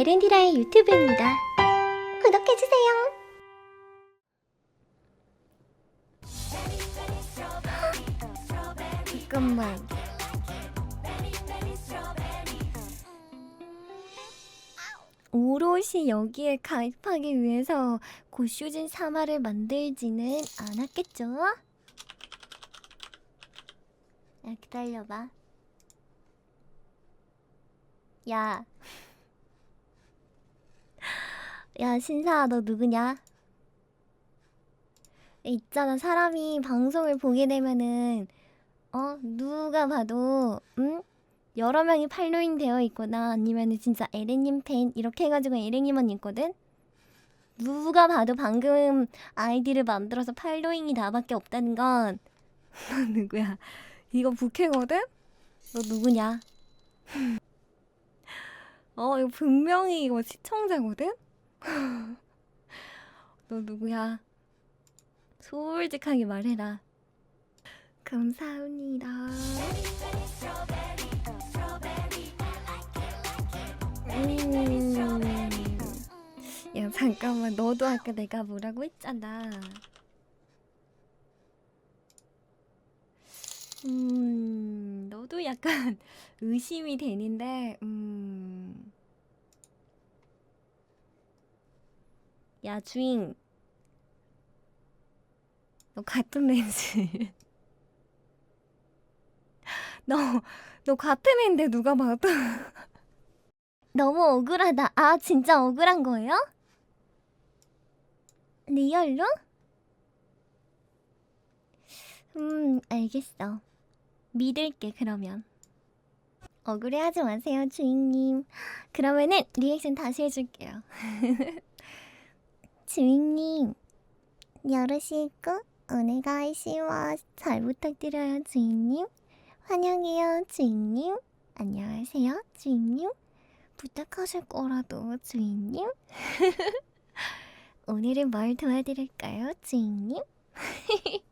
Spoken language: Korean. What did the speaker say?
에렌디라의 유튜브입니다. 구독해주세요. 잠깐만. 오롯이 여기에 가입하기 위해서 고슈진 사마를 만들지는 않았겠죠? 야, 기다려봐. 야. 야, 신사야, 너 누구냐? 있잖아, 사람이 방송을 보게 되면은, 어, 누가 봐도, 응? 여러 명이 팔로잉 되어 있거나 아니면은 진짜 에렌님 팬 이렇게 해가지고 에렌님만 있거든? 누가 봐도 방금 아이디를 만들어서 팔로잉이 나밖에 없다는 건, 너 누구야? 이거 부캐거든? 너 누구냐? 어, 이거 분명히 이거 시청자거든? 너 누구야? 솔직하게 말해라. 감사합니다. 음. 야, 잠깐만. 너도 아까 내가 뭐라고 했잖아. 음, 너도 약간 의심이 되는데, 음. 야, 주인. 너 같은 렌즈. 너, 너 같은 앤데 누가 봐도. 너무 억울하다. 아, 진짜 억울한 거예요? 리얼로? 음, 알겠어. 믿을게, 그러면. 억울해하지 마세요, 주인님. 그러면은 리액션 다시 해줄게요. 주인님, 여러시고 오네가이시와 잘 부탁드려요, 주인님. 환영해요, 주인님. 안녕하세요, 주인님. 부탁하실 거라도, 주인님. 오늘은 뭘 도와드릴까요, 주인님?